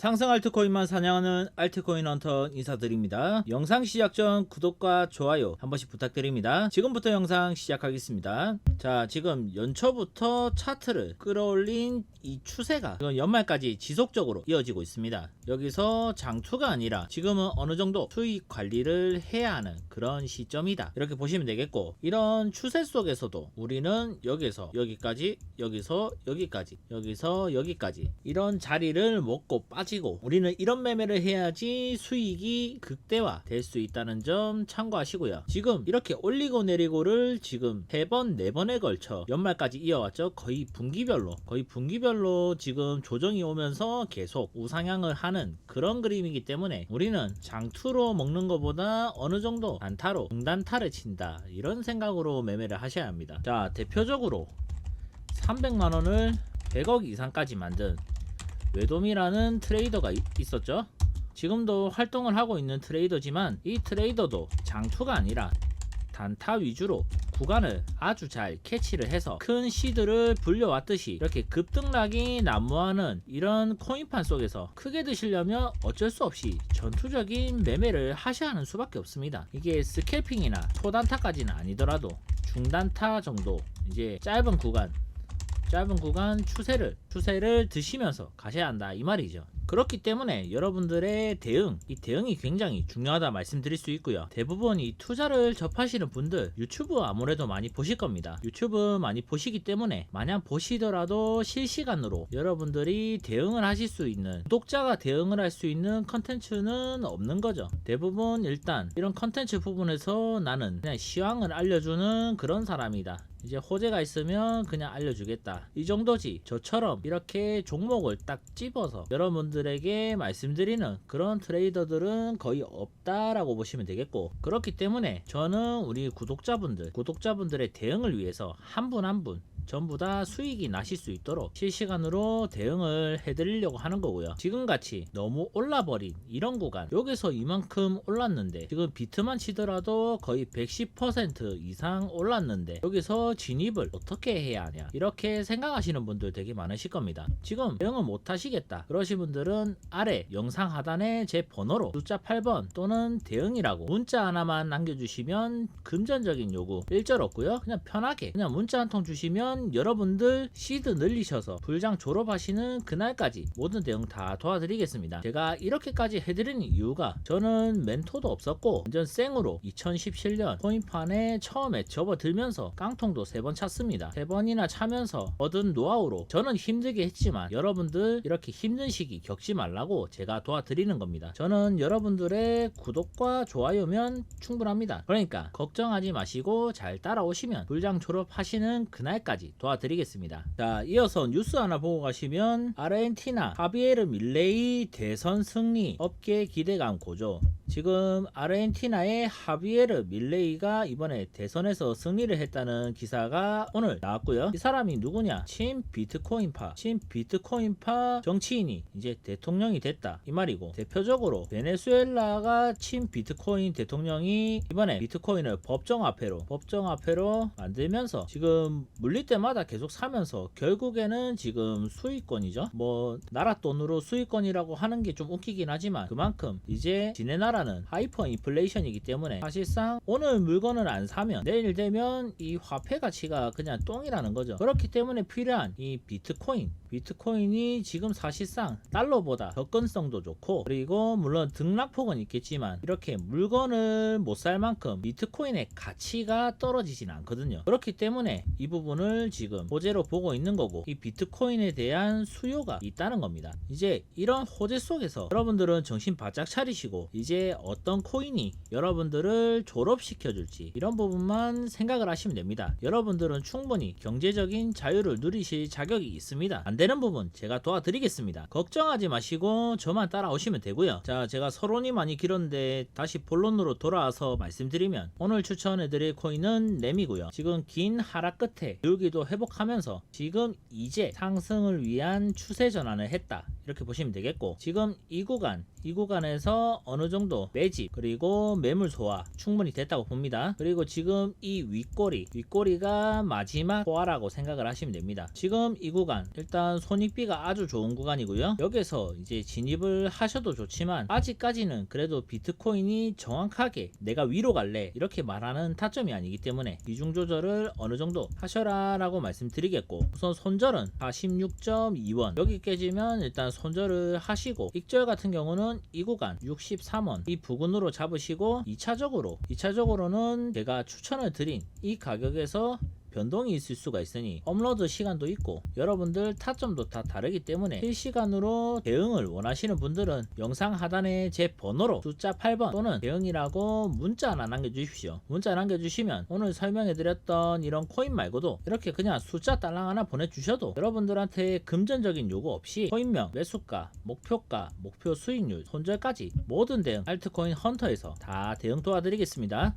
상승 알트코인만 사냥하는 알트코인 헌터 인사드립니다. 영상 시작 전 구독과 좋아요 한 번씩 부탁드립니다. 지금부터 영상 시작하겠습니다. 자, 지금 연초부터 차트를 끌어올린 이 추세가 연말까지 지속적으로 이어지고 있습니다. 여기서 장투가 아니라 지금은 어느 정도 수익 관리를 해야 하는 그런 시점이다. 이렇게 보시면 되겠고 이런 추세 속에서도 우리는 여기서 여기까지 여기서 여기까지 여기서 여기까지 이런 자리를 먹고 빠 지고 우리는 이런 매매를 해야지 수익이 극대화 될 수 있다는 점 참고하시고요. 지금 이렇게 올리고 내리고를 지금 세 번, 네 번에 걸쳐 연말까지 이어왔죠. 거의 분기별로 거의 분기별로 지금 조정이 오면서 계속 우상향을 하는 그런 그림이기 때문에 우리는 장투로 먹는 것보다 어느 정도 단타로 중단타를 친다 이런 생각으로 매매를 하셔야 합니다. 자 대표적으로 300만 원을 100억 이상까지 만든 외돔이라는 트레이더가 이- 있었죠. 지금도 활동을 하고 있는 트레이더지만 이 트레이더도 장투가 아니라 단타 위주로 구간을 아주 잘 캐치를 해서 큰 시드를 불려왔듯이 이렇게 급등락이 난무하는 이런 코인판 속에서 크게 드시려면 어쩔 수 없이 전투적인 매매를 하셔야 하는 수밖에 없습니다. 이게 스캘핑이나 초단타까지는 아니더라도 중단타 정도 이제 짧은 구간 짧은 구간 추세를 추세를 드시면서 가셔야 한다 이 말이죠. 그렇기 때문에 여러분들의 대응, 이 대응이 굉장히 중요하다 말씀드릴 수 있고요. 대부분 이 투자를 접하시는 분들 유튜브 아무래도 많이 보실 겁니다. 유튜브 많이 보시기 때문에 마냥 보시더라도 실시간으로 여러분들이 대응을 하실 수 있는 구독자가 대응을 할 수 있는 컨텐츠는 없는 거죠. 대부분 일단 이런 컨텐츠 부분에서 나는 그냥 시황을 알려주는 그런 사람이다. 이제 호재가 있으면 그냥 알려주겠다. 이 정도지. 저처럼 이렇게 종목을 딱 집어서 여러분들에게 말씀드리는 그런 트레이더들은 거의 없다라고 보시면 되겠고. 그렇기 때문에 저는 우리 구독자분들, 구독자분들의 대응을 위해서 한 분 한분 전부 다 수익이 나실 수 있도록 실시간으로 대응을 해드리려고 하는 거고요. 지금같이 너무 올라버린 이런 구간, 여기서 이만큼 올랐는데 지금 비트만 치더라도 거의 110% 이상 올랐는데 여기서 진입을 어떻게 해야 하냐 이렇게 생각하시는 분들 되게 많으실 겁니다. 지금 대응을 못 하시겠다 그러신 분들은 아래 영상 하단에 제 번호로 숫자 8번 또는 대응이라고 문자 하나만 남겨주시면 금전적인 요구 일절 없고요. 그냥 편하게 그냥 문자 한 통 주시면 여러분들 시드 늘리셔서 불장 졸업하시는 그날까지 모든 대응 다 도와드리겠습니다. 제가 이렇게까지 해드리는 이유가 저는 멘토도 없었고 완전 생으로 2017년 코인판에 처음에 접어들면서 깡통도 세 번 찼습니다. 세 번이나 차면서 얻은 노하우로 저는 힘들게 했지만 여러분들 이렇게 힘든 시기 겪지 말라고 제가 도와드리는 겁니다. 저는 여러분들의 구독과 좋아요면 충분합니다. 그러니까 걱정하지 마시고 잘 따라오시면 불장 졸업하시는 그날까지 도와드리겠습니다. 자, 이어서 뉴스 하나 보고 가시면 아르헨티나 하비에르 밀레이 대선 승리 업계 기대감 고조. 지금 아르헨티나의 하비에르 밀레이가 이번에 대선에서 승리를 했다는 기사가 오늘 나왔고요. 이 사람이 누구냐? 친 비트코인파, 친 비트코인파 정치인이 이제 대통령이 됐다 이 말이고 대표적으로 베네수엘라가 친 비트코인 대통령이 이번에 비트코인을 법정 화폐로 법정 화폐로 만들면서 지금 물릴 때마다 계속 사면서 결국에는 지금 수익권이죠. 뭐 나라 돈으로 수익권이라고 하는 게 좀 웃기긴 하지만 그만큼 이제 지네 나라 는 하이퍼 인플레이션이기 때문에 사실상 오늘 물건을 안 사면 내일 되면 이 화폐 가치가 그냥 똥이라는 거죠. 그렇기 때문에 필요한 이 비트코인 비트코인이 지금 사실상 달러보다 접근성도 좋고 그리고 물론 등락폭은 있겠지만 이렇게 물건을 못 살 만큼 비트코인의 가치가 떨어지진 않거든요. 그렇기 때문에 이 부분을 지금 호재로 보고 있는 거고 이 비트코인에 대한 수요가 있다는 겁니다. 이제 이런 호재 속에서 여러분들은 정신 바짝 차리시고 이제 어떤 코인이 여러분들을 졸업시켜 줄지 이런 부분만 생각을 하시면 됩니다. 여러분들은 충분히 경제적인 자유를 누리실 자격이 있습니다. 안 되는 부분 제가 도와드리겠습니다. 걱정하지 마시고 저만 따라오시면 되고요. 자, 제가 서론이 많이 길었는데 다시 본론으로 돌아와서 말씀드리면 오늘 추천해드릴 코인은 램이고요. 지금 긴 하락 끝에 기울기도 회복하면서 지금 이제 상승을 위한 추세 전환을 했다. 이렇게 보시면 되겠고 지금 이 구간 이 구간에서 어느 정도 매집 그리고 매물 소화 충분히 됐다고 봅니다. 그리고 지금 이 윗꼬리 윗꼬리가 마지막 소화라고 생각을 하시면 됩니다. 지금 이 구간 일단 손익비가 아주 좋은 구간이고요. 여기서 이제 진입을 하셔도 좋지만 아직까지는 그래도 비트코인이 정확하게 내가 위로 갈래 이렇게 말하는 타점이 아니기 때문에 비중 조절을 어느 정도 하셔라 라고 말씀드리겠고 우선 손절은 46.2원 여기 깨지면 일단 손절을 하시고 익절 같은 경우는 이 구간 63원 이 부근으로 잡으시고 2차적으로 2차적으로는 제가 추천을 드린 이 가격에서 변동이 있을 수가 있으니 업로드 시간도 있고 여러분들 타점도 다 다르기 때문에 실시간으로 대응을 원하시는 분들은 영상 하단에 제 번호로 숫자 8번 또는 대응이라고 문자 하나 남겨주십시오. 문자 남겨주시면 오늘 설명해드렸던 이런 코인 말고도 이렇게 그냥 숫자 딸랑 하나 보내주셔도 여러분들한테 금전적인 요구 없이 코인명, 매수가, 목표가, 목표 수익률, 손절까지 모든 대응 알트코인 헌터에서 다 대응 도와드리겠습니다